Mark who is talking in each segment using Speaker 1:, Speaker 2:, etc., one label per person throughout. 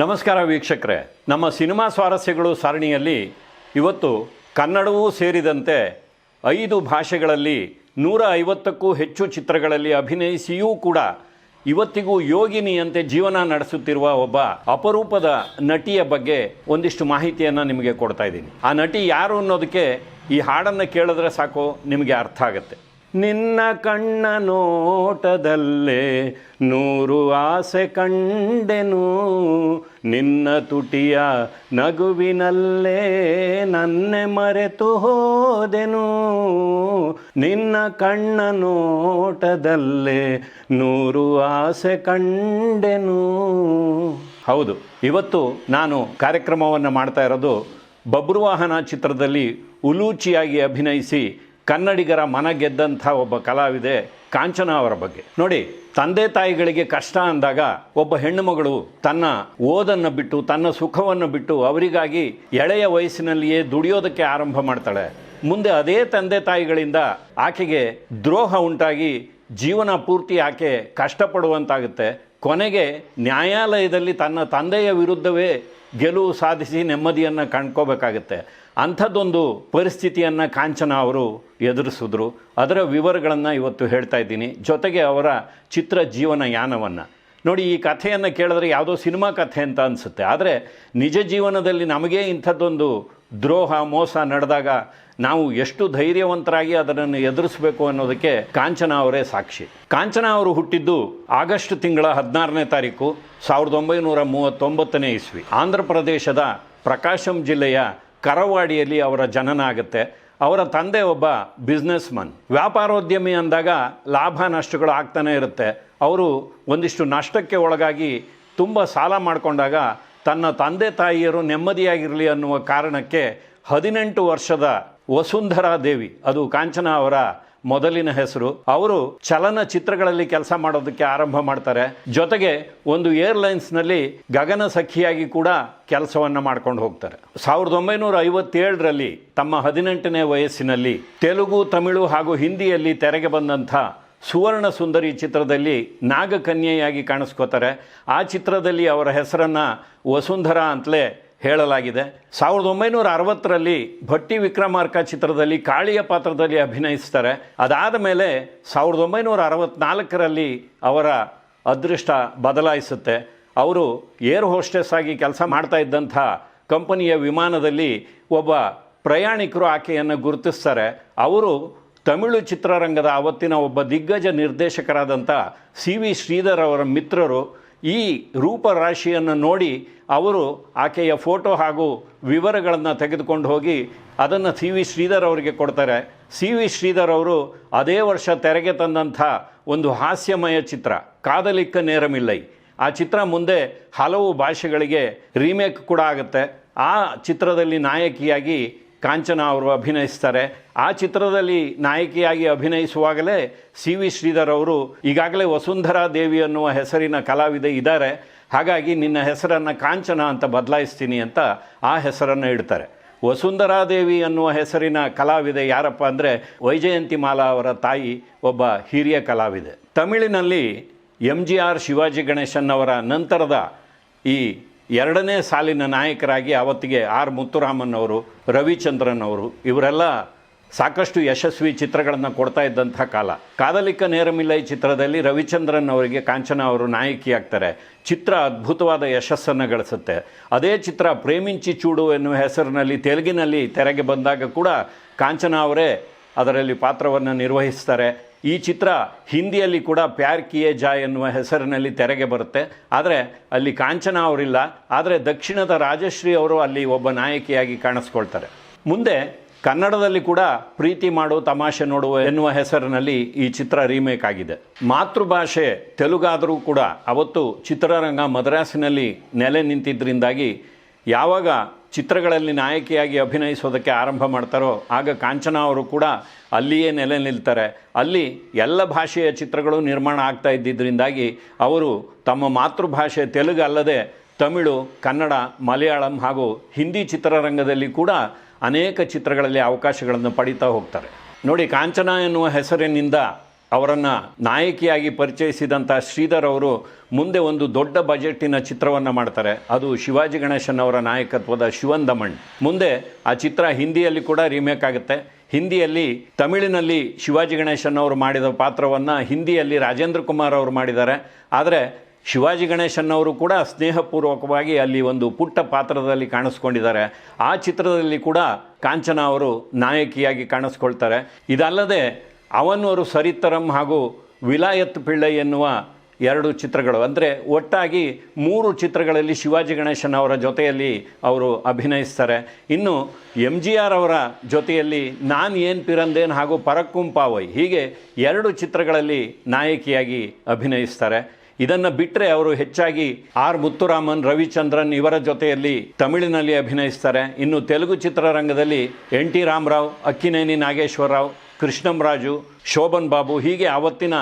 Speaker 1: ನಮಸ್ಕಾರ ವೀಕ್ಷಕರೇ. ನಮ್ಮ ಸಿನಿಮಾ ಸ್ವಾರಸ್ಯಗಳು ಸರಣಿಯಲ್ಲಿ ಇವತ್ತು ಕನ್ನಡವೂ ಸೇರಿದಂತೆ ಐದು ಭಾಷೆಗಳಲ್ಲಿ ನೂರ ಐವತ್ತಕ್ಕೂ ಹೆಚ್ಚು ಚಿತ್ರಗಳಲ್ಲಿ ಅಭಿನಯಿಸಿಯೂ ಕೂಡ ಇವತ್ತಿಗೂ ಯೋಗಿನಿಯಂತೆ ಜೀವನ ನಡೆಸುತ್ತಿರುವ ಒಬ್ಬ ಅಪರೂಪದ ನಟಿಯ ಬಗ್ಗೆ ಒಂದಿಷ್ಟು ಮಾಹಿತಿಯನ್ನು ನಿಮಗೆ ಕೊಡ್ತಾ ಇದ್ದೀನಿ. ಆ ನಟಿ ಯಾರು ಅನ್ನೋದಕ್ಕೆ ಈ ಹಾಡನ್ನು ಕೇಳಿದ್ರೆ ಸಾಕು, ನಿಮಗೆ ಅರ್ಥ ಆಗುತ್ತೆ. ನಿನ್ನ ಕಣ್ಣ ನೋಟದಲ್ಲೇ ನೂರು ಆಸೆ ಕಂಡೆನು. ನಿನ್ನ ತುಟಿಯ ನಗುವಿನಲ್ಲೇ ನನ್ನೆ ಮರೆತು ಹೋದೆನು. ನಿನ್ನ ಕಣ್ಣ ನೋಟದಲ್ಲೇ ನೂರು ಆಸೆ ಕಂಡೆನು. ಹೌದು, ಇವತ್ತು ನಾನು ಕಾರ್ಯಕ್ರಮವನ್ನು ಮಾಡ್ತಾ ಇರೋದು ಬಬ್ರುವಾಹನ ಚಿತ್ರದಲ್ಲಿ ಉಲೂಚಿಯಾಗಿ ಅಭಿನಯಿಸಿ ಕನ್ನಡಿಗರ ಮನ ಗೆದ್ದಂಥ ಒಬ್ಬ ಕಲಾವಿದೆ ಕಾಂಚನ ಅವರ ಬಗ್ಗೆ. ನೋಡಿ, ತಂದೆ ತಾಯಿಗಳಿಗೆ ಕಷ್ಟ ಅಂದಾಗ ಒಬ್ಬ ಹೆಣ್ಣು ಮಗಳು ತನ್ನ ಓದನ್ನು ಬಿಟ್ಟು, ತನ್ನ ಸುಖವನ್ನು ಬಿಟ್ಟು ಅವರಿಗಾಗಿ ಎಳೆಯ ವಯಸ್ಸಿನಲ್ಲಿಯೇ ದುಡಿಯೋದಕ್ಕೆ ಆರಂಭ ಮಾಡ್ತಾಳೆ. ಮುಂದೆ ಅದೇ ತಂದೆ ತಾಯಿಗಳಿಂದ ಆಕೆಗೆ ದ್ರೋಹ ಉಂಟಾಗಿ ಜೀವನ ಪೂರ್ತಿ ಆಕೆ ಕಷ್ಟಪಡುವಂತಾಗುತ್ತೆ. ಕೊನೆಗೆ ನ್ಯಾಯಾಲಯದಲ್ಲಿ ತನ್ನ ತಂದೆಯ ವಿರುದ್ಧವೇ ಗೆಲುವು ಸಾಧಿಸಿ ನೆಮ್ಮದಿಯನ್ನು ಕಂಡ್ಕೋಬೇಕಾಗತ್ತೆ. ಅಂಥದ್ದೊಂದು ಪರಿಸ್ಥಿತಿಯನ್ನು ಕಾಂಚನ ಅವರು ಎದುರಿಸಿದ್ರು. ಅದರ ವಿವರಗಳನ್ನು ಇವತ್ತು ಹೇಳ್ತಾ ಇದ್ದೀನಿ. ಜೊತೆಗೆ ಅವರ ಚಿತ್ರ ಜೀವನ ಯಾನವನ್ನು. ನೋಡಿ, ಈ ಕಥೆಯನ್ನು ಕೇಳಿದ್ರೆ ಯಾವುದೋ ಸಿನಿಮಾ ಕಥೆ ಅಂತ ಅನಿಸುತ್ತೆ. ಆದರೆ ನಿಜ ಜೀವನದಲ್ಲಿ ನಮಗೆ ಇಂಥದ್ದೊಂದು ದ್ರೋಹ, ಮೋಸ ನಡೆದಾಗ ನಾವು ಎಷ್ಟು ಧೈರ್ಯವಂತರಾಗಿ ಅದನ್ನು ಎದುರಿಸಬೇಕು ಅನ್ನೋದಕ್ಕೆ ಕಾಂಚನ ಅವರೇ ಸಾಕ್ಷಿ. ಕಾಂಚನ ಅವರು ಹುಟ್ಟಿದ್ದು ಆಗಸ್ಟ್ ತಿಂಗಳ ಹದಿನಾರನೇ ತಾರೀಕು, ಸಾವಿರದ ಒಂಬೈನೂರ ಮೂವತ್ತೊಂಬತ್ತನೇ ಇಸ್ವಿ. ಆಂಧ್ರ ಪ್ರದೇಶದ ಪ್ರಕಾಶಂ ಜಿಲ್ಲೆಯ ಕರವಾಡಿಯಲ್ಲಿ ಅವರ ಜನನ ಆಗುತ್ತೆ. ಅವರ ತಂದೆ ಒಬ್ಬ ಬಿಸ್ನೆಸ್ ಮನ್ ವ್ಯಾಪಾರೋದ್ಯಮಿ ಅಂದಾಗ ಲಾಭ ನಷ್ಟಗಳು ಆಗ್ತಾನೆ ಇರುತ್ತೆ. ಅವರು ಒಂದಿಷ್ಟು ನಷ್ಟಕ್ಕೆ ಒಳಗಾಗಿ ತುಂಬ ಸಾಲ ಮಾಡಿಕೊಂಡಾಗ ತನ್ನ ತಂದೆ ತಾಯಿಯರು ನೆಮ್ಮದಿಯಾಗಿರಲಿ ಅನ್ನುವ ಕಾರಣಕ್ಕೆ ಹದಿನೆಂಟು ವರ್ಷದ ವಸುಂಧರಾ ದೇವಿ, ಅದು ಕಾಂಚನ ಅವರ ಮೊದಲಿನ ಹೆಸರು. ಅವರು ಚಲನಚಿತ್ರಗಳಲ್ಲಿ ಕೆಲಸ ಮಾಡೋದಕ್ಕೆ ಆರಂಭ ಮಾಡ್ತಾರೆ. ಜೊತೆಗೆ ಒಂದು ಏರ್ಲೈನ್ಸ್ನಲ್ಲಿ ಗಗನ ಸಖಿಯಾಗಿ ಕೂಡ ಕೆಲಸವನ್ನು ಮಾಡ್ಕೊಂಡು ಹೋಗ್ತಾರೆ. ಸಾವಿರದ ಒಂಬೈನೂರ ಐವತ್ತೇಳರಲ್ಲಿ ತಮ್ಮ ಹದಿನೆಂಟನೇ ವಯಸ್ಸಿನಲ್ಲಿ ತೆಲುಗು, ತಮಿಳು ಹಾಗೂ ಹಿಂದಿಯಲ್ಲಿ ತೆರೆಗೆ ಬಂದಂಥ ಸುವರ್ಣ ಸುಂದರಿ ಚಿತ್ರದಲ್ಲಿ ನಾಗಕನ್ಯೆಯಾಗಿ ಕಾಣಿಸ್ಕೋತಾರೆ. ಆ ಚಿತ್ರದಲ್ಲಿ ಅವರ ಹೆಸರನ್ನು ವಸುಂಧರಾ ಅಂತಲೇ ಹೇಳಲಾಗಿದೆ. ಸಾವಿರದ ಒಂಬೈನೂರ ಅರವತ್ತರಲ್ಲಿ ಭಟ್ಟಿ ವಿಕ್ರಮಾರ್ಕ ಚಿತ್ರದಲ್ಲಿ ಕಾಳಿಯ ಪಾತ್ರದಲ್ಲಿ ಅಭಿನಯಿಸ್ತಾರೆ. ಅದಾದ ಮೇಲೆ ಸಾವಿರದ ಒಂಬೈನೂರ ಅರವತ್ನಾಲ್ಕರಲ್ಲಿ ಅವರ ಅದೃಷ್ಟ ಬದಲಾಯಿಸುತ್ತೆ. ಅವರು ಏರ್ ಹೋಸ್ಟೆಸ್ ಆಗಿ ಕೆಲಸ ಮಾಡ್ತಾ ಇದ್ದಂಥ ಕಂಪನಿಯ ವಿಮಾನದಲ್ಲಿ ಒಬ್ಬ ಪ್ರಯಾಣಿಕರು ಆಕೆಯನ್ನು ಗುರುತಿಸ್ತಾರೆ. ಅವರು ತಮಿಳು ಚಿತ್ರರಂಗದ ಅವತ್ತಿನ ಒಬ್ಬ ದಿಗ್ಗಜ ನಿರ್ದೇಶಕರಾದಂಥ ಸಿ ವಿ ಶ್ರೀಧರ್ ಅವರ ಮಿತ್ರರು. ಈ ರೂಪರಾಶಿಯನ್ನು ನೋಡಿ ಅವರು ಆಕೆಯ ಫೋಟೋ ಹಾಗೂ ವಿವರಗಳನ್ನು ತೆಗೆದುಕೊಂಡು ಹೋಗಿ ಅದನ್ನು ಸಿ ವಿ ಶ್ರೀಧರ್ ಅವರಿಗೆ ಕೊಡ್ತಾರೆ. ಸಿ ವಿ ಶ್ರೀಧರ್ ಅವರು ಅದೇ ವರ್ಷ ತೆರೆಗೆ ತಂದಂಥ ಒಂದು ಹಾಸ್ಯಮಯ ಚಿತ್ರ, ಕಾದಲಿಕ್ಕ ನೇರಮಿಲ್ಲೈ. ಆ ಚಿತ್ರ ಮುಂದೆ ಹಲವು ಭಾಷೆಗಳಿಗೆ ರೀಮೇಕ್ ಕೂಡ ಆಗುತ್ತೆ. ಆ ಚಿತ್ರದಲ್ಲಿ ನಾಯಕಿಯಾಗಿ ಕಾಂಚನ ಅವರು ಅಭಿನಯಿಸ್ತಾರೆ. ಆ ಚಿತ್ರದಲ್ಲಿ ನಾಯಕಿಯಾಗಿ ಅಭಿನಯಿಸುವಾಗಲೇ ಸಿ ವಿ ಶ್ರೀಧರ್ ಅವರು ಈಗಾಗಲೇ ವಸುಂಧರಾ ದೇವಿ ಅನ್ನುವ ಹೆಸರಿನ ಕಲಾವಿದೆ ಇದ್ದಾರೆ. ಹಾಗಾಗಿ ನಿನ್ನ ಹೆಸರನ್ನು ಕಾಂಚನ ಅಂತ ಬದಲಾಯಿಸ್ತೀನಿ ಅಂತ ಆ ಹೆಸರನ್ನು ಇಡ್ತಾರೆ. ವಸುಂಧರಾ ದೇವಿ ಅನ್ನುವ ಹೆಸರಿನ ಕಲಾವಿದೆ ಯಾರಪ್ಪ ಅಂದರೆ ವೈಜಯಂತಿ ಮಾಲಾ ಅವರ ತಾಯಿ ಒಬ್ಬ ಹಿರಿಯ ಕಲಾವಿದೆ. ತಮಿಳಿನಲ್ಲಿ M G R Shivaji Ganesan ಅವರ ನಂತರದ ಈ ಎರಡನೇ ಸಾಲಿನ ನಾಯಕರಾಗಿ ಅವತ್ತಿಗೆ ಆರ್ ಮುತ್ತುರಾಮನ್ ಅವರು, ರವಿಚಂದ್ರನ್ ಅವರು, ಇವರೆಲ್ಲ ಸಾಕಷ್ಟು ಯಶಸ್ವಿ ಚಿತ್ರಗಳನ್ನು ಕೊಡ್ತಾ ಇದ್ದಂಥ ಕಾಲ. ಕಾದಲಿಕ ನೇರಮಿಲೈ ಚಿತ್ರದಲ್ಲಿ ರವಿಚಂದ್ರನ್ ಅವರಿಗೆ ಕಾಂಚನ ಅವರು ನಾಯಕಿಯಾಗ್ತಾರೆ. ಚಿತ್ರ ಅದ್ಭುತವಾದ ಯಶಸ್ಸನ್ನು ಗಳಿಸುತ್ತೆ. ಅದೇ ಚಿತ್ರ ಪ್ರೇಮಿಂಚಿ ಚೂಡು ಎನ್ನುವ ಹೆಸರಿನಲ್ಲಿ ತೆಲುಗಿನಲ್ಲಿ ತೆರೆಗೆ ಬಂದಾಗ ಕೂಡ ಕಾಂಚನ ಅವರೇ ಅದರಲ್ಲಿ ಪಾತ್ರವನ್ನು ನಿರ್ವಹಿಸ್ತಾರೆ. ಈ ಚಿತ್ರ ಹಿಂದಿಯಲ್ಲಿ ಕೂಡ ಪ್ಯಾರ್ ಕಿಯೇ ಜಾ ಎನ್ನುವ ಹೆಸರಿನಲ್ಲಿ ತೆರೆಗೆ ಬರುತ್ತೆ. ಆದರೆ ಅಲ್ಲಿ ಕಾಂಚನ ಅವರಿಲ್ಲ. ಆದರೆ ದಕ್ಷಿಣದ ರಾಜಶ್ರೀ ಅವರು ಅಲ್ಲಿ ಒಬ್ಬ ನಾಯಕಿಯಾಗಿ ಕಾಣಿಸ್ಕೊಳ್ತಾರೆ. ಮುಂದೆ ಕನ್ನಡದಲ್ಲಿ ಕೂಡ ಪ್ರೀತಿ ಮಾಡು ತಮಾಷೆ ನೋಡುವ ಎನ್ನುವ ಹೆಸರಿನಲ್ಲಿ ಈ ಚಿತ್ರ ರೀಮೇಕ್ ಆಗಿದೆ. ಮಾತೃಭಾಷೆ ತೆಲುಗಾದರೂ ಕೂಡ ಅವತ್ತು ಚಿತ್ರರಂಗ ಮದ್ರಾಸಿನಲ್ಲಿ ನೆಲೆ ನಿಂತಿದ್ದರಿಂದಾಗಿ ಯಾವಾಗ ಚಿತ್ರಗಳಲ್ಲಿ ನಾಯಕಿಯಾಗಿ ಅಭಿನಯಿಸೋದಕ್ಕೆ ಆರಂಭ ಮಾಡ್ತಾರೋ ಆಗ ಕಾಂಚನ ಅವರು ಕೂಡ ಅಲ್ಲಿಯೇ ನೆಲೆ ನಿಲ್ತಾರೆ. ಅಲ್ಲಿ ಎಲ್ಲ ಭಾಷೆಯ ಚಿತ್ರಗಳು ನಿರ್ಮಾಣ ಆಗ್ತಾ ಇದ್ದಿದ್ದರಿಂದಾಗಿ ಅವರು ತಮ್ಮ ಮಾತೃಭಾಷೆ ತೆಲುಗು ಅಲ್ಲದೆ ತಮಿಳು, ಕನ್ನಡ, ಮಲಯಾಳಂ ಹಾಗೂ ಹಿಂದಿ ಚಿತ್ರರಂಗದಲ್ಲಿ ಕೂಡ ಅನೇಕ ಚಿತ್ರಗಳಲ್ಲಿ ಅವಕಾಶಗಳನ್ನು ಪಡೀತಾ ಹೋಗ್ತಾರೆ. ನೋಡಿ, ಕಾಂಚನ ಎನ್ನುವ ಹೆಸರಿನಿಂದ ಅವರನ್ನು ನಾಯಕಿಯಾಗಿ ಪರಿಚಯಿಸಿದಂಥ ಶ್ರೀಧರ್ ಅವರು ಮುಂದೆ ಒಂದು ದೊಡ್ಡ ಬಜೆಟ್ಟಿನ ಚಿತ್ರವನ್ನು ಮಾಡ್ತಾರೆ. ಅದು ಶಿವಾಜಿ ಗಣೇಶನ್ ಅವರ ನಾಯಕತ್ವದ ಶಿವನ್ ದಮಣ್. ಮುಂದೆ ಆ ಚಿತ್ರ ಹಿಂದಿಯಲ್ಲಿ ಕೂಡ ರೀಮೇಕ್ ಆಗುತ್ತೆ. ಹಿಂದಿಯಲ್ಲಿ ತಮಿಳಿನಲ್ಲಿ ಶಿವಾಜಿ ಗಣೇಶನ್ ಅವರು ಮಾಡಿದ ಪಾತ್ರವನ್ನು ಹಿಂದಿಯಲ್ಲಿ ರಾಜೇಂದ್ರ ಕುಮಾರ್ ಅವರು ಮಾಡಿದ್ದಾರೆ. ಆದರೆ ಶಿವಾಜಿ ಗಣೇಶನ್ ಅವರು ಕೂಡ ಸ್ನೇಹಪೂರ್ವಕವಾಗಿ ಅಲ್ಲಿ ಒಂದು ಪುಟ್ಟ ಪಾತ್ರದಲ್ಲಿ ಕಾಣಿಸ್ಕೊಂಡಿದ್ದಾರೆ. ಆ ಚಿತ್ರದಲ್ಲಿ ಕೂಡ ಕಾಂಚನ ಅವರು ನಾಯಕಿಯಾಗಿ ಕಾಣಿಸ್ಕೊಳ್ತಾರೆ. ಇದಲ್ಲದೆ ಅವನವರು ಸರಿತರಂ ಹಾಗೂ ವಿಲಾಯತ್ ಪಿಳ್ಳೈ ಎನ್ನುವ ಎರಡು ಚಿತ್ರಗಳು. ಅಂದರೆ ಒಟ್ಟಾಗಿ ಮೂರು ಚಿತ್ರಗಳಲ್ಲಿ ಶಿವಾಜಿ ಗಣೇಶನ್ ಅವರ ಜೊತೆಯಲ್ಲಿ ಅವರು ಅಭಿನಯಿಸ್ತಾರೆ. ಇನ್ನು ಎಂ ಜಿ ಆರ್ ಅವರ ಜೊತೆಯಲ್ಲಿ ನಾನು ಏನು ಪಿರಂದೇನ್ ಹಾಗೂ ಪರಕ್ಕುಂಪಾವೈ ಹೀಗೆ ಎರಡು ಚಿತ್ರಗಳಲ್ಲಿ ನಾಯಕಿಯಾಗಿ ಅಭಿನಯಿಸ್ತಾರೆ. ಇದನ್ನು ಬಿಟ್ಟರೆ ಅವರು ಹೆಚ್ಚಾಗಿ ಆರ್ ಮುತ್ತುರಾಮನ್, ರವಿಚಂದ್ರನ್ ಇವರ ಜೊತೆಯಲ್ಲಿ ತಮಿಳಿನಲ್ಲಿ ಅಭಿನಯಿಸ್ತಾರೆ. ಇನ್ನು ತೆಲುಗು ಚಿತ್ರರಂಗದಲ್ಲಿ ಎನ್ ಟಿ ರಾಮರಾವ್, ಅಕ್ಕಿನೇನಿ ನಾಗೇಶ್ವರರಾವ್ ಕೃಷ್ಣಂರಾಜು ಶೋಭನ್ ಬಾಬು ಹೀಗೆ ಆವತ್ತಿನ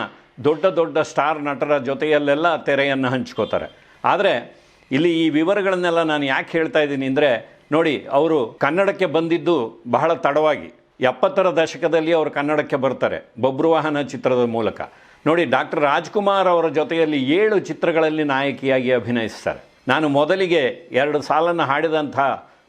Speaker 1: ದೊಡ್ಡ ದೊಡ್ಡ ಸ್ಟಾರ್ ನಟರ ಜೊತೆಯಲ್ಲೆಲ್ಲ ತೆರೆಯನ್ನು ಹಂಚ್ಕೋತಾರೆ. ಆದರೆ ಇಲ್ಲಿ ಈ ವಿವರಗಳನ್ನೆಲ್ಲ ನಾನು ಯಾಕೆ ಹೇಳ್ತಾ ಇದ್ದೀನಿ ಅಂದರೆ ನೋಡಿ, ಅವರು ಕನ್ನಡಕ್ಕೆ ಬಂದಿದ್ದು ಬಹಳ ತಡವಾಗಿ. ಎಪ್ಪತ್ತರ ದಶಕದಲ್ಲಿ ಅವರು ಕನ್ನಡಕ್ಕೆ ಬರ್ತಾರೆ ಬಬ್ರುವಾಹನ ಚಿತ್ರದ ಮೂಲಕ. ನೋಡಿ, ಡಾಕ್ಟರ್ ರಾಜ್ಕುಮಾರ್ ಅವರ ಜೊತೆಯಲ್ಲಿ ಏಳು ಚಿತ್ರಗಳಲ್ಲಿ ನಾಯಕಿಯಾಗಿ ಅಭಿನಯಿಸ್ತಾರೆ. ನಾನು ಮೊದಲಿಗೆ ಎರಡು ಸಾಲನ್ನು ಹಾಡಿದಂಥ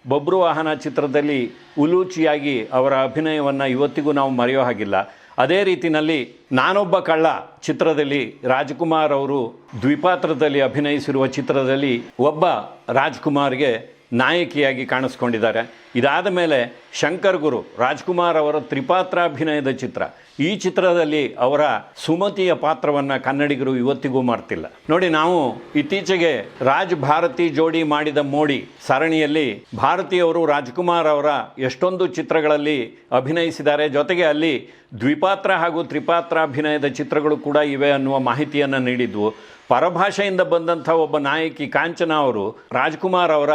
Speaker 1: ಬಬ್ರುವಾಹನ ಚಿತ್ರದಲ್ಲಿ ಉಲೂಚಿಯಾಗಿ ಅವರ ಅಭಿನಯವನ್ನು ಇವತ್ತಿಗೂ ನಾವು ಮರೆಯೋ ಹಾಗಿಲ್ಲ. ಅದೇ ರೀತಿಯಲ್ಲಿ ನಾನೊಬ್ಬ ಕಳ್ಳ ಚಿತ್ರದಲ್ಲಿ ರಾಜ್ಕುಮಾರ್ ಅವರು ದ್ವಿಪಾತ್ರದಲ್ಲಿ ಅಭಿನಯಿಸಿರುವ ಚಿತ್ರದಲ್ಲಿ ಒಬ್ಬ ರಾಜ್ಕುಮಾರ್ಗೆ ನಾಯಕಿಯಾಗಿ ಕಾಣಿಸ್ಕೊಂಡಿದ್ದಾರೆ. ಇದಾದ ಮೇಲೆ ಶಂಕರ್ ಗುರು, ರಾಜ್ಕುಮಾರ್ ಅವರ ತ್ರಿಪಾತ್ರಾಭಿನಯದ ಚಿತ್ರ. ಈ ಚಿತ್ರದಲ್ಲಿ ಅವರ ಸುಮತಿಯ ಪಾತ್ರವನ್ನು ಕನ್ನಡಿಗರು ಇವತ್ತಿಗೂ ಮಾಡ್ತಿಲ್ಲ ನೋಡಿ, ನಾವು ಇತ್ತೀಚೆಗೆ ರಾಜ್ ಭಾರತಿ ಜೋಡಿ ಮಾಡಿದ ಮೋಡಿ ಸರಣಿಯಲ್ಲಿ ಭಾರತೀಯವರು ರಾಜ್ಕುಮಾರ್ ಅವರ ಎಷ್ಟೊಂದು ಚಿತ್ರಗಳಲ್ಲಿ ಅಭಿನಯಿಸಿದ್ದಾರೆ. ಜೊತೆಗೆ ಅಲ್ಲಿ ದ್ವಿಪಾತ್ರ ಹಾಗೂ ತ್ರಿಪಾತ್ರಾಭಿನಯದ ಚಿತ್ರಗಳು ಕೂಡ ಇವೆ ಅನ್ನುವ ಮಾಹಿತಿಯನ್ನು ನೀಡಿದ್ವು. ಪರಭಾಷೆಯಿಂದ ಬಂದಂಥ ಒಬ್ಬ ನಾಯಕಿ ಕಾಂಚನ ಅವರು ರಾಜ್ಕುಮಾರ್ ಅವರ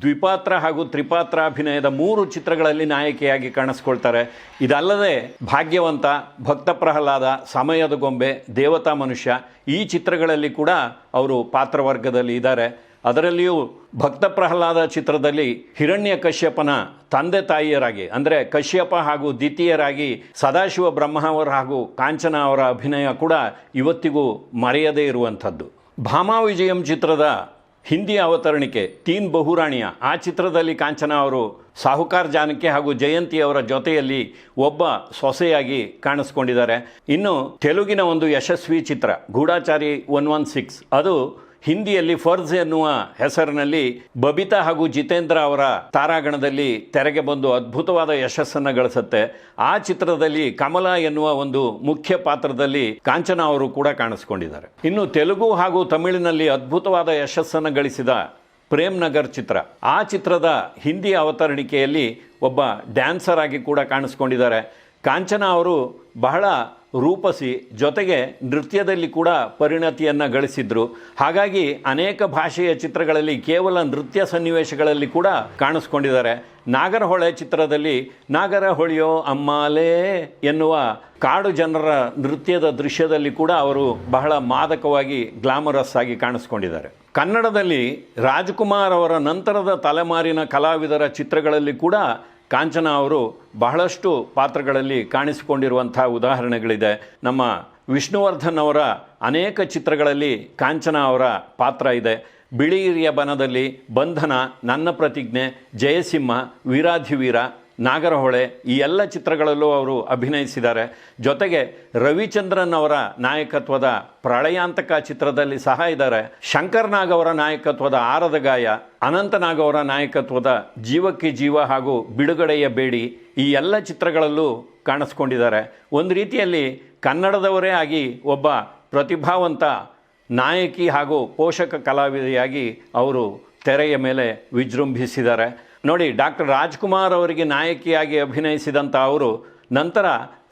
Speaker 1: ದ್ವಿಪಾತ್ರ ಹಾಗೂ ತ್ರಿಪಾತ್ರ ಅಭಿನಯದ ಮೂರು ಚಿತ್ರಗಳಲ್ಲಿ ನಾಯಕಿಯಾಗಿ ಕಾಣಿಸ್ಕೊಳ್ತಾರೆ. ಇದಲ್ಲದೆ ಭಾಗ್ಯವಂತ, ಭಕ್ತ ಪ್ರಹ್ಲಾದ, ಸಮಯದ ಗೊಂಬೆ, ದೇವತಾ ಮನುಷ್ಯ ಈ ಚಿತ್ರಗಳಲ್ಲಿ ಕೂಡ ಅವರು ಪಾತ್ರವರ್ಗದಲ್ಲಿ ಇದ್ದಾರೆ. ಅದರಲ್ಲಿಯೂ ಭಕ್ತ ಪ್ರಹ್ಲಾದ ಚಿತ್ರದಲ್ಲಿ ಹಿರಣ್ಯ ಕಶ್ಯಪನ ತಂದೆ ತಾಯಿಯರಾಗಿ, ಅಂದರೆ ಕಶ್ಯಪ ಹಾಗೂ ದ್ವಿತೀಯರಾಗಿ ಸದಾಶಿವ ಬ್ರಹ್ಮ ಅವರ ಹಾಗೂ ಕಾಂಚನ ಅವರ ಅಭಿನಯ ಕೂಡ ಇವತ್ತಿಗೂ ಮರೆಯದೇ ಇರುವಂಥದ್ದು. ಭಾಮಾ ವಿಜಯಂ ಚಿತ್ರದ ಹಿಂದಿ ಅವತರಣಿಕೆ, ತೀನ್ ಬಹುರಾಣಿಯ, ಆ ಚಿತ್ರದಲ್ಲಿ ಕಾಂಚನ ಅವರು ಸಾಹುಕಾರ್ ಜಾನಕಿ ಹಾಗೂ ಜಯಂತಿ ಅವರ ಜೊತೆಯಲ್ಲಿ ಒಬ್ಬ ಸೊಸೆಯಾಗಿ ಕಾಣಿಸ್ಕೊಂಡಿದ್ದಾರೆ. ಇನ್ನು ತೆಲುಗಿನ ಒಂದು ಯಶಸ್ವಿ ಚಿತ್ರ, ಗೂಢಾಚಾರಿ ಒನ್ ಒನ್ ಸಿಕ್ಸ್, ಅದು ಹಿಂದಿಯಲ್ಲಿ ಫರ್ಜ್ ಎನ್ನುವ ಹೆಸರಿನಲ್ಲಿ ಬಬಿತಾ ಹಾಗೂ ಜಿತೇಂದ್ರ ಅವರ ತಾರಾಗಣದಲ್ಲಿ ತೆರೆಗೆ ಬಂದು ಅದ್ಭುತವಾದ ಯಶಸ್ಸನ್ನು ಗಳಿಸುತ್ತೆ. ಆ ಚಿತ್ರದಲ್ಲಿ ಕಮಲ ಎನ್ನುವ ಒಂದು ಮುಖ್ಯ ಪಾತ್ರದಲ್ಲಿ ಕಾಂಚನ ಅವರು ಕೂಡ ಕಾಣಿಸ್ಕೊಂಡಿದ್ದಾರೆ. ಇನ್ನು ತೆಲುಗು ಹಾಗೂ ತಮಿಳಿನಲ್ಲಿ ಅದ್ಭುತವಾದ ಯಶಸ್ಸನ್ನು ಗಳಿಸಿದ ಪ್ರೇಮ್ ನಗರ್ ಚಿತ್ರ. ಆ ಚಿತ್ರದ ಹಿಂದಿ ಅವತರಣಿಕೆಯಲ್ಲಿ ಒಬ್ಬ ಡ್ಯಾನ್ಸರ್ ಆಗಿ ಕೂಡ ಕಾಣಿಸ್ಕೊಂಡಿದ್ದಾರೆ. ಕಾಂಚನ ಅವರು ಬಹಳ ರೂಪಸಿ ಜೊತೆಗೆ ನೃತ್ಯದಲ್ಲಿ ಕೂಡ ಪರಿಣತಿಯನ್ನು ಗಳಿಸಿದ್ರು. ಹಾಗಾಗಿ ಅನೇಕ ಭಾಷೆಯ ಚಿತ್ರಗಳಲ್ಲಿ ಕೇವಲ ನೃತ್ಯ ಸನ್ನಿವೇಶಗಳಲ್ಲಿ ಕೂಡ ಕಾಣಿಸ್ಕೊಂಡಿದ್ದಾರೆ. ನಾಗರಹೊಳೆ ಚಿತ್ರದಲ್ಲಿ ನಾಗರಹೊಳೆಯೋ ಅಮ್ಮಾಲೇ ಎನ್ನುವ ಕಾಡು ಜನರ ನೃತ್ಯದ ದೃಶ್ಯದಲ್ಲಿ ಕೂಡ ಅವರು ಬಹಳ ಮಾದಕವಾಗಿ ಗ್ಲಾಮರಸ್ ಆಗಿ ಕಾಣಿಸ್ಕೊಂಡಿದ್ದಾರೆ. ಕನ್ನಡದಲ್ಲಿ ರಾಜ್ಕುಮಾರ್ ಅವರ ನಂತರದ ತಲೆಮಾರಿನ ಕಲಾವಿದರ ಚಿತ್ರಗಳಲ್ಲಿ ಕೂಡ ಕಾಂಚನ ಅವರು ಬಹಳಷ್ಟು ಪಾತ್ರಗಳಲ್ಲಿ ಕಾಣಿಸಿಕೊಂಡಿರುವಂಥ ಉದಾಹರಣೆಗಳಿದೆ. ನಮ್ಮ ವಿಷ್ಣುವರ್ಧನ್ ಅವರ ಅನೇಕ ಚಿತ್ರಗಳಲ್ಲಿ ಕಾಂಚನ ಅವರ ಪಾತ್ರ ಇದೆ. ಬಿಳಿ ಹಿರಿಯ ಬನದಲ್ಲಿ ಬಂಧನ, ನನ್ನ ಪ್ರತಿಜ್ಞೆ, ಜಯಸಿಂಹ, ವೀರಾಧಿವೀರ ನಾಗರಹೊಳೆ, ಈ ಎಲ್ಲ ಚಿತ್ರಗಳಲ್ಲೂ ಅವರು ಅಭಿನಯಿಸಿದ್ದಾರೆ. ಜೊತೆಗೆ ರವಿಚಂದ್ರನ್ ಅವರ ನಾಯಕತ್ವದ ಪ್ರಳಯಾಂತಕ ಚಿತ್ರದಲ್ಲಿ ಸಹ ಇದ್ದಾರೆ. ಶಂಕರ್ ನಾಗ್ ಅವರ ನಾಯಕತ್ವದ ಆರದ ಗಾಯ ಅನಂತನಾಗ್ ಅವರ ನಾಯಕತ್ವದ ಜೀವಕ್ಕೆ ಜೀವ ಹಾಗೂ ಬಿಡುಗಡೆಯ ಬೇಡಿ ಈ ಎಲ್ಲ ಚಿತ್ರಗಳಲ್ಲೂ ಕಾಣಿಸ್ಕೊಂಡಿದ್ದಾರೆ. ಒಂದು ರೀತಿಯಲ್ಲಿ ಕನ್ನಡದವರೇ ಆಗಿ ಒಬ್ಬ ಪ್ರತಿಭಾವಂತ ನಾಯಕಿ ಹಾಗೂ ಪೋಷಕ ಕಲಾವಿದೆಯಾಗಿ ಅವರು ತೆರೆಯ ಮೇಲೆ ವಿಜೃಂಭಿಸಿದ್ದಾರೆ. ನೋಡಿ, ಡಾಕ್ಟರ್ ರಾಜ್ಕುಮಾರ್ ಅವರಿಗೆ ನಾಯಕಿಯಾಗಿ ಅಭಿನಯಿಸಿದಂಥ ಅವರು, ನಂತರ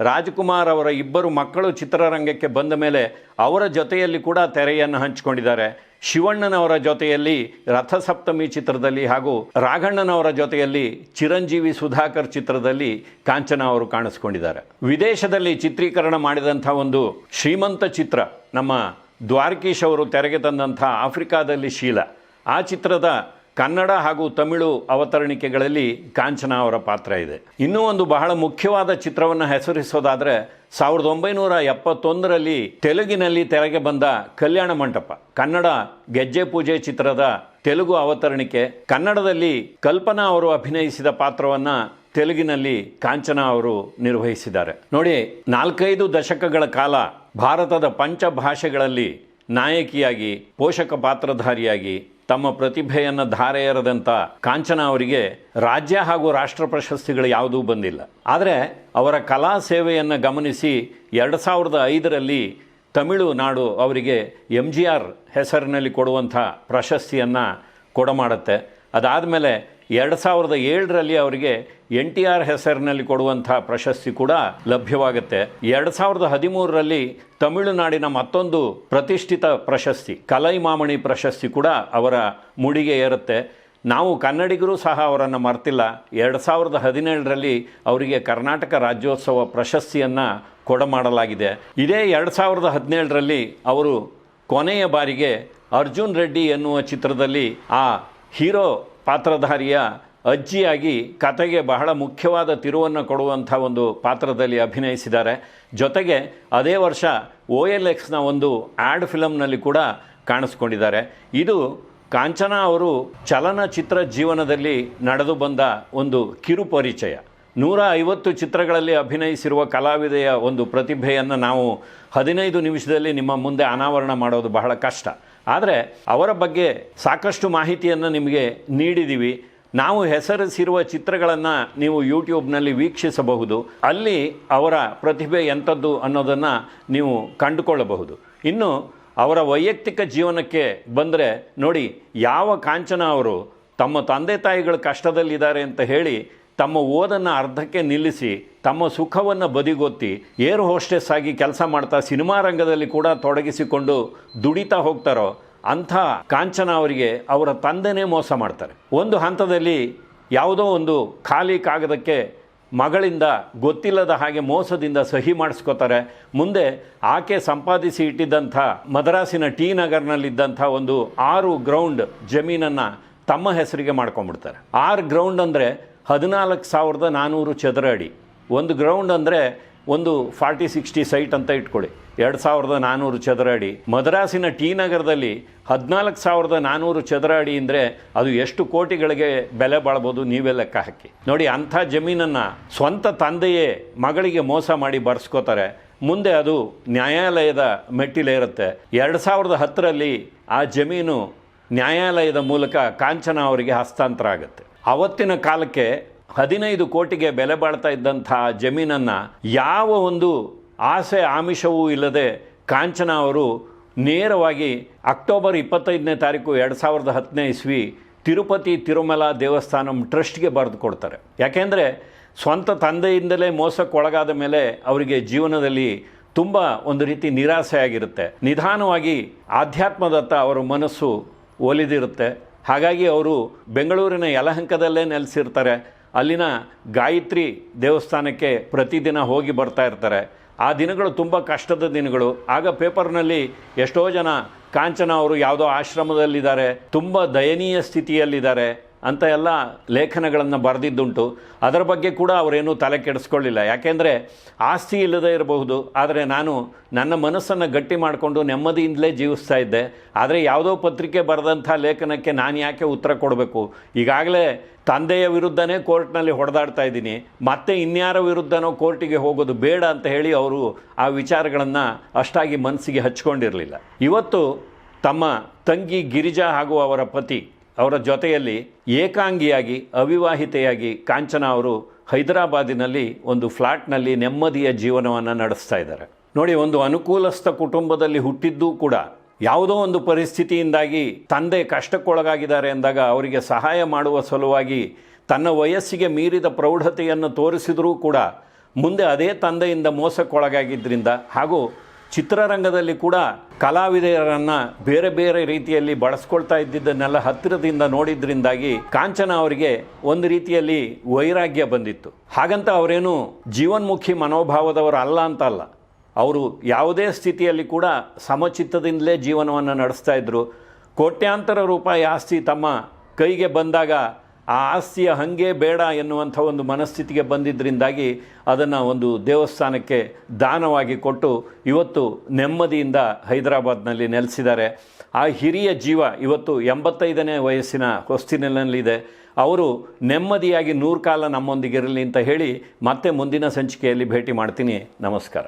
Speaker 1: ರಾಜ್ಕುಮಾರ್ ಅವರ ಇಬ್ಬರು ಮಕ್ಕಳು ಚಿತ್ರರಂಗಕ್ಕೆ ಬಂದ ಮೇಲೆ ಅವರ ಜೊತೆಯಲ್ಲಿ ಕೂಡ ತೆರೆಯನ್ನು ಹಂಚಿಕೊಂಡಿದ್ದಾರೆ. ಶಿವಣ್ಣನವರ ಜೊತೆಯಲ್ಲಿ ರಥಸಪ್ತಮಿ ಚಿತ್ರದಲ್ಲಿ ಹಾಗೂ ರಾಘಣ್ಣನವರ ಜೊತೆಯಲ್ಲಿ ಚಿರಂಜೀವಿ ಸುಧಾಕರ್ ಚಿತ್ರದಲ್ಲಿ ಕಾಂಚನ ಅವರು ಕಾಣಿಸ್ಕೊಂಡಿದ್ದಾರೆ. ವಿದೇಶದಲ್ಲಿ ಚಿತ್ರೀಕರಣ ಮಾಡಿದಂಥ ಒಂದು ಶ್ರೀಮಂತ ಚಿತ್ರ, ನಮ್ಮ ದ್ವಾರಕೀಶ್ ಅವರು ತೆರೆಗೆ ತಂದಂಥ ಆಫ್ರಿಕಾದಲ್ಲಿ ಶೀಲ. ಆ ಚಿತ್ರದ ಕನ್ನಡ ಹಾಗೂ ತಮಿಳು ಅವತರಣಿಕೆಗಳಲ್ಲಿ ಕಾಂಚನ ಅವರ ಪಾತ್ರ ಇದೆ. ಇನ್ನೂ ಒಂದು ಬಹಳ ಮುಖ್ಯವಾದ ಚಿತ್ರವನ್ನು ಹೆಸರಿಸೋದಾದರೆ ಸಾವಿರದ ಒಂಬೈನೂರ ಎಪ್ಪತ್ತೊಂದರಲ್ಲಿ ತೆಲುಗಿನಲ್ಲಿ ತೆರೆಗೆ ಬಂದ ಕಲ್ಯಾಣ ಮಂಟಪ. ಕನ್ನಡ ಗೆಜ್ಜೆ ಪೂಜೆ ಚಿತ್ರದ ತೆಲುಗು ಅವತರಣಿಕೆ. ಕನ್ನಡದಲ್ಲಿ ಕಲ್ಪನಾ ಅವರು ಅಭಿನಯಿಸಿದ ಪಾತ್ರವನ್ನು ತೆಲುಗಿನಲ್ಲಿ ಕಾಂಚನ ಅವರು ನಿರ್ವಹಿಸಿದ್ದಾರೆ. ನೋಡಿ, ನಾಲ್ಕೈದು ದಶಕಗಳ ಕಾಲ ಭಾರತದ ಪಂಚ ಭಾಷೆಗಳಲ್ಲಿ ನಾಯಕಿಯಾಗಿ, ಪೋಷಕ ಪಾತ್ರಧಾರಿಯಾಗಿ ತಮ್ಮ ಪ್ರತಿಭೆಯನ್ನು ಧಾರೆ ಎರೆದಂಥ ಕಾಂಚನ ಅವರಿಗೆ ರಾಜ್ಯ ಹಾಗೂ ರಾಷ್ಟ್ರ ಪ್ರಶಸ್ತಿಗಳು ಯಾವುದೂ ಬಂದಿಲ್ಲ. ಆದರೆ ಅವರ ಕಲಾ ಸೇವೆಯನ್ನು ಗಮನಿಸಿ ಎರಡು ಸಾವಿರದ ಐದರಲ್ಲಿ ತಮಿಳುನಾಡು ಅವರಿಗೆ ಎಂ ಜಿ ಆರ್ ಹೆಸರಿನಲ್ಲಿ ಕೊಡುವಂಥ ಪ್ರಶಸ್ತಿಯನ್ನು ಕೊಡಮಾಡುತ್ತೆ. ಅದಾದಮೇಲೆ ಎರಡು ಸಾವಿರದ ಏಳರಲ್ಲಿ ಅವರಿಗೆ ಎನ್ ಟಿ ಆರ್ ಹೆಸರಿನಲ್ಲಿ ಕೊಡುವಂಥ ಪ್ರಶಸ್ತಿ ಕೂಡ ಲಭ್ಯವಾಗುತ್ತೆ. ಎರಡು ಸಾವಿರದ ಹದಿಮೂರರಲ್ಲಿ ತಮಿಳುನಾಡಿನ ಮತ್ತೊಂದು ಪ್ರತಿಷ್ಠಿತ ಪ್ರಶಸ್ತಿ ಕಲೈಮಾಮಣಿ ಪ್ರಶಸ್ತಿ ಕೂಡ ಅವರ ಮುಡಿಗೆ ಏರುತ್ತೆ. ನಾವು ಕನ್ನಡಿಗರು ಸಹ ಅವರನ್ನು ಮರ್ತಿಲ್ಲ. ಎರಡು ಸಾವಿರದ ಹದಿನೇಳರಲ್ಲಿ ಅವರಿಗೆ ಕರ್ನಾಟಕ ರಾಜ್ಯೋತ್ಸವ ಪ್ರಶಸ್ತಿಯನ್ನು ಕೊಡಮಾಡಲಾಗಿದೆ ಇದೇ ಎರಡು ಸಾವಿರದ ಹದಿನೇಳರಲ್ಲಿ ಅವರು ಕೊನೆಯ ಬಾರಿಗೆ ಅರ್ಜುನ್ ರೆಡ್ಡಿ ಎನ್ನುವ ಚಿತ್ರದಲ್ಲಿ ಆ ಹೀರೋ ಪಾತ್ರಧಾರಿಯ ಅಜ್ಜಿಯಾಗಿ ಕತೆಗೆ ಬಹಳ ಮುಖ್ಯವಾದ ತಿರುವನ್ನು ಕೊಡುವಂಥ ಒಂದು ಪಾತ್ರದಲ್ಲಿ ಅಭಿನಯಿಸಿದ್ದಾರೆ. ಜೊತೆಗೆ ಅದೇ ವರ್ಷ ಒ ಎಲ್ ಎಕ್ಸ್ನ ಒಂದು ಆ್ಯಡ್ ಫಿಲಮ್ನಲ್ಲಿ ಕೂಡ ಕಾಣಿಸ್ಕೊಂಡಿದ್ದಾರೆ. ಇದು ಕಾಂಚನ ಅವರು ಚಲನಚಿತ್ರ ಜೀವನದಲ್ಲಿ ನಡೆದು ಬಂದ ಒಂದು ಕಿರು ಪರಿಚಯ ನೂರ ಐವತ್ತು ಚಿತ್ರಗಳಲ್ಲಿ ಅಭಿನಯಿಸಿರುವ ಕಲಾವಿದೆಯ ಒಂದು ಪ್ರತಿಭೆಯನ್ನು ನಾವು ಹದಿನೈದು ನಿಮಿಷದಲ್ಲಿ ನಿಮ್ಮ ಮುಂದೆ ಅನಾವರಣ ಮಾಡೋದು ಬಹಳ ಕಷ್ಟ. ಆದರೆ ಅವರ ಬಗ್ಗೆ ಸಾಕಷ್ಟು ಮಾಹಿತಿಯನ್ನು ನಿಮಗೆ ನೀಡಿದ್ದೀವಿ. ನಾವು ಹೆಸರಿಸಿರುವ ಚಿತ್ರಗಳನ್ನು ನೀವು ಯೂಟ್ಯೂಬ್ನಲ್ಲಿ ವೀಕ್ಷಿಸಬಹುದು. ಅಲ್ಲಿ ಅವರ ಪ್ರತಿಭೆ ಎಂಥದ್ದು ಅನ್ನೋದನ್ನು ನೀವು ಕಂಡುಕೊಳ್ಳಬಹುದು. ಇನ್ನು ಅವರ ವೈಯಕ್ತಿಕ ಜೀವನಕ್ಕೆ ಬಂದರೆ ನೋಡಿ ಯಾವ ಕಾಂಚನ ಅವರು ತಮ್ಮ ತಂದೆ ತಾಯಿಗಳು ಕಷ್ಟದಲ್ಲಿದ್ದಾರೆ ಅಂತ ಹೇಳಿ ತಮ್ಮ ಓದನ್ನು ಅರ್ಧಕ್ಕೆ ನಿಲ್ಲಿಸಿ, ತಮ್ಮ ಸುಖವನ್ನು ಬದಿಗೊತ್ತಿ, ಏರ್ ಹೋಸ್ಟೆಸ್ ಆಗಿ ಕೆಲಸ ಮಾಡ್ತಾ ಸಿನಿಮಾ ರಂಗದಲ್ಲಿ ಕೂಡ ತೊಡಗಿಸಿಕೊಂಡು ದುಡಿತಾ ಹೋಗ್ತಾರೋ ಅಂಥ ಕಾಂಚನ ಅವರಿಗೆ ಅವರ ತಂದೆನೇ ಮೋಸ ಮಾಡ್ತಾರೆ. ಒಂದು ಹಂತದಲ್ಲಿ ಯಾವುದೋ ಒಂದು ಖಾಲಿ ಕಾಗದಕ್ಕೆ ಮಗಳಿಂದ ಗೊತ್ತಿಲ್ಲದ ಹಾಗೆ ಮೋಸದಿಂದ ಸಹಿ ಮಾಡಿಸ್ಕೋತಾರೆ. ಮುಂದೆ ಆಕೆ ಸಂಪಾದಿಸಿ ಇಟ್ಟಿದ್ದಂಥ ಮದ್ರಾಸಿನ ಟಿ ನಗರ್ನಲ್ಲಿದ್ದಂಥ ಒಂದು ಆರು ಗ್ರೌಂಡ್ ಜಮೀನನ್ನು ತಮ್ಮ ಹೆಸರಿಗೆ ಮಾಡ್ಕೊಂಬಿಡ್ತಾರೆ ಆರು ಗ್ರೌಂಡ್ ಅಂದರೆ ಹದಿನಾಲ್ಕು ಸಾವಿರದ ನಾನ್ನೂರು ಚದರ ಅಡಿ. ಒಂದು ಗ್ರೌಂಡ್ ಅಂದರೆ ಒಂದು ಫಾರ್ಟಿ, ಸಿಕ್ಸ್ಟಿ ಸೈಟ್ ಅಂತ ಇಟ್ಕೊಳ್ಳಿ. ಎರಡು ಸಾವಿರದ ನಾನ್ನೂರು ಚದರ ಅಡಿ ಮದ್ರಾಸಿನ ಟಿ ನಗರದಲ್ಲಿ ಹದಿನಾಲ್ಕು ಸಾವಿರದ ನಾನ್ನೂರು ಚದರ ಅಡಿ ಅಂದರೆ ಅದು ಎಷ್ಟು ಕೋಟಿಗಳಿಗೆ ಬೆಲೆ ಬಾಳ್ಬೋದು ನೀವೇ ಲೆಕ್ಕ ಹಾಕಿ. ನೋಡಿ, ಅಂಥ ಜಮೀನನ್ನು ಸ್ವಂತ ತಂದೆಯೇ ಮಗಳಿಗೆ ಮೋಸ ಮಾಡಿ ಬರ್ಸ್ಕೋತಾರೆ. ಮುಂದೆ ಅದು ನ್ಯಾಯಾಲಯದ ಮೆಟ್ಟಿಲೇರುತ್ತೆ ಎರಡು ಸಾವಿರದ ಹತ್ತರಲ್ಲಿ ಆ ಜಮೀನು ನ್ಯಾಯಾಲಯದ ಮೂಲಕ ಕಾಂಚನ ಅವರಿಗೆ ಹಸ್ತಾಂತರ ಆಗುತ್ತೆ. ಅವತ್ತಿನ ಕಾಲಕ್ಕೆ ಹದಿನೈದು ಕೋಟಿಗೆ ಬೆಲೆ ಬಾಳ್ತಾ ಇದ್ದಂಥ ಜಮೀನನ್ನು ಯಾವ ಒಂದು ಆಸೆ ಆಮಿಷವೂ ಇಲ್ಲದೆ ಕಾಂಚನ ಅವರು ನೇರವಾಗಿ ಅಕ್ಟೋಬರ್ ಇಪ್ಪತ್ತೈದನೇ ತಾರೀಕು ಎರಡು ಸಾವಿರದ ಹತ್ತನೇ ಇಸ್ವಿ ತಿರುಪತಿ ತಿರುಮಲ ದೇವಸ್ಥಾನಂ ಟ್ರಸ್ಟ್ಗೆ ಬರೆದು ಕೊಡ್ತಾರೆ. ಯಾಕೆಂದರೆ ಸ್ವಂತ ತಂದೆಯಿಂದಲೇ ಮೋಸಕ್ಕೊಳಗಾದ ಮೇಲೆ ಅವರಿಗೆ ಜೀವನದಲ್ಲಿ ತುಂಬ ಒಂದು ರೀತಿ ನಿರಾಸೆ ಆಗಿರುತ್ತೆ. ನಿಧಾನವಾಗಿ ಆಧ್ಯಾತ್ಮದತ್ತ ಅವರ ಮನಸ್ಸು ಒಲಿದಿರುತ್ತೆ. ಹಾಗಾಗಿ ಅವರು ಬೆಂಗಳೂರಿನ ಯಲಹಂಕದಲ್ಲೇ ನೆಲೆಸಿರ್ತಾರೆ. ಅಲ್ಲಿನ ಗಾಯತ್ರಿ ದೇವಸ್ಥಾನಕ್ಕೆ ಪ್ರತಿದಿನ ಹೋಗಿ ಬರ್ತಾ ಇರ್ತಾರೆ. ಆ ದಿನಗಳು ತುಂಬ ಕಷ್ಟದ ದಿನಗಳು. ಆಗ ಪೇಪರ್ನಲ್ಲಿ ಎಷ್ಟೋ ಜನ ಕಾಂಚನ ಅವರು ಯಾವುದೋ ಆಶ್ರಮದಲ್ಲಿದ್ದಾರೆ. ತುಂಬ ದಯನೀಯ ಸ್ಥಿತಿಯಲ್ಲಿದ್ದಾರೆ. ಅಂತ ಎಲ್ಲ ಲೇಖನಗಳನ್ನು ಬರೆದಿದ್ದುಂಟು. ಅದರ ಬಗ್ಗೆ ಕೂಡ ಅವರೇನೂ ತಲೆ ಕೆಡಿಸ್ಕೊಳ್ಳಿಲ್ಲ. ಯಾಕೆಂದರೆ ಆಸ್ತಿ ಇಲ್ಲದೇ ಇರಬಹುದು. ಆದರೆ ನಾನು ನನ್ನ ಮನಸ್ಸನ್ನು ಗಟ್ಟಿ ಮಾಡಿಕೊಂಡು ನೆಮ್ಮದಿಯಿಂದಲೇ ಜೀವಿಸ್ತಾ ಇದ್ದೆ. ಆದರೆ ಯಾವುದೋ ಪತ್ರಿಕೆ ಬರೆದಂಥ ಲೇಖನಕ್ಕೆ ನಾನು ಯಾಕೆ ಉತ್ತರ ಕೊಡಬೇಕು? ಈಗಾಗಲೇ ತಂದೆಯ ವಿರುದ್ಧನೇ ಕೋರ್ಟ್ನಲ್ಲಿ ಹೊಡೆದಾಡ್ತಾ ಇದ್ದೀನಿ. ಮತ್ತೆ ಇನ್ಯಾರ ವಿರುದ್ಧನೋ ಕೋರ್ಟಿಗೆ ಹೋಗೋದು ಬೇಡ ಅಂತ ಹೇಳಿ ಅವರು ಆ ವಿಚಾರಗಳನ್ನು ಅಷ್ಟಾಗಿ ಮನಸ್ಸಿಗೆ ಹಚ್ಕೊಂಡಿರಲಿಲ್ಲ. ಇವತ್ತು ತಮ್ಮ ತಂಗಿ ಗಿರಿಜಾ ಹಾಗೂ ಅವರ ಪತಿ ಅವರ ಜೊತೆಯಲ್ಲಿ ಏಕಾಂಗಿಯಾಗಿ, ಅವಿವಾಹಿತೆಯಾಗಿ ಕಾಂಚನ ಅವರು ಹೈದರಾಬಾದಿನಲ್ಲಿ ಒಂದು ಫ್ಲಾಟ್ನಲ್ಲಿ ನೆಮ್ಮದಿಯ ಜೀವನವನ್ನು ನಡೆಸ್ತಾ ಇದ್ದಾರೆ. ನೋಡಿ, ಒಂದು ಅನುಕೂಲಸ್ಥ ಕುಟುಂಬದಲ್ಲಿ ಹುಟ್ಟಿದ್ದೂ ಕೂಡ ಯಾವುದೋ ಒಂದು ಪರಿಸ್ಥಿತಿಯಿಂದಾಗಿ ತಂದೆ ಕಷ್ಟಕ್ಕೊಳಗಾಗಿದ್ದಾರೆ ಎಂದಾಗ ಅವರಿಗೆ ಸಹಾಯ ಮಾಡುವ ಸಲುವಾಗಿ ತನ್ನ ವಯಸ್ಸಿಗೆ ಮೀರಿದ ಪ್ರೌಢತೆಯನ್ನು ತೋರಿಸಿದರೂ ಕೂಡ ಮುಂದೆ ಅದೇ ತಂದೆಯಿಂದ ಮೋಸಕ್ಕೊಳಗಾಗಿದ್ದರಿಂದ ಹಾಗೂ ಚಿತ್ರರಂಗದಲ್ಲಿ ಕೂಡ ಕಲಾವಿದರನ್ನು ಬೇರೆ ಬೇರೆ ರೀತಿಯಲ್ಲಿ ಬಳಸ್ಕೊಳ್ತಾ ಇದ್ದಿದ್ದನ್ನೆಲ್ಲ ಹತ್ತಿರದಿಂದ ನೋಡಿದ್ರಿಂದಾಗಿ ಕಾಂಚನ ಅವರಿಗೆ ಒಂದು ರೀತಿಯಲ್ಲಿ ವೈರಾಗ್ಯ ಬಂದಿತ್ತು. ಹಾಗಂತ ಅವರೇನು ಜೀವನ್ಮುಖಿ ಮನೋಭಾವದವರು ಅಲ್ಲ ಅಂತ ಅಲ್ಲ ಅವರು ಯಾವುದೇ ಸ್ಥಿತಿಯಲ್ಲಿ ಕೂಡ ಸಮಚಿತ್ತದಿಂದಲೇ ಜೀವನವನ್ನು ನಡೆಸ್ತಾ ಇದ್ದರು ಕೋಟ್ಯಾಂತರ ರೂಪಾಯಿ ಆಸ್ತಿ ತಮ್ಮ ಕೈಗೆ ಬಂದಾಗ ಆ ಆಸ್ತಿಯ ಹಾಗೆ ಬೇಡ ಎನ್ನುವಂಥ ಒಂದು ಮನಸ್ಥಿತಿಗೆ ಬಂದಿದ್ದರಿಂದಾಗಿ ಅದನ್ನು ಒಂದು ದೇವಸ್ಥಾನಕ್ಕೆ ದಾನವಾಗಿ ಕೊಟ್ಟು ಇವತ್ತು ನೆಮ್ಮದಿಯಿಂದ ಹೈದರಾಬಾದ್ನಲ್ಲಿ ನೆಲೆಸಿದ್ದಾರೆ. ಆ ಹಿರಿಯ ಜೀವ ಇವತ್ತು ಎಂಬತ್ತೈದನೇ ವಯಸ್ಸಿನ ಹೊಸ್ತಿನಲ್ಲಿದೆ. ಅವರು ನೆಮ್ಮದಿಯಾಗಿ ನೂರು ಕಾಲ ನಮ್ಮೊಂದಿಗಿರಲಿ ಅಂತ ಹೇಳಿ ಮತ್ತೆ ಮುಂದಿನ ಸಂಚಿಕೆಯಲ್ಲಿ ಭೇಟಿ ಮಾಡ್ತೀನಿ. ನಮಸ್ಕಾರ.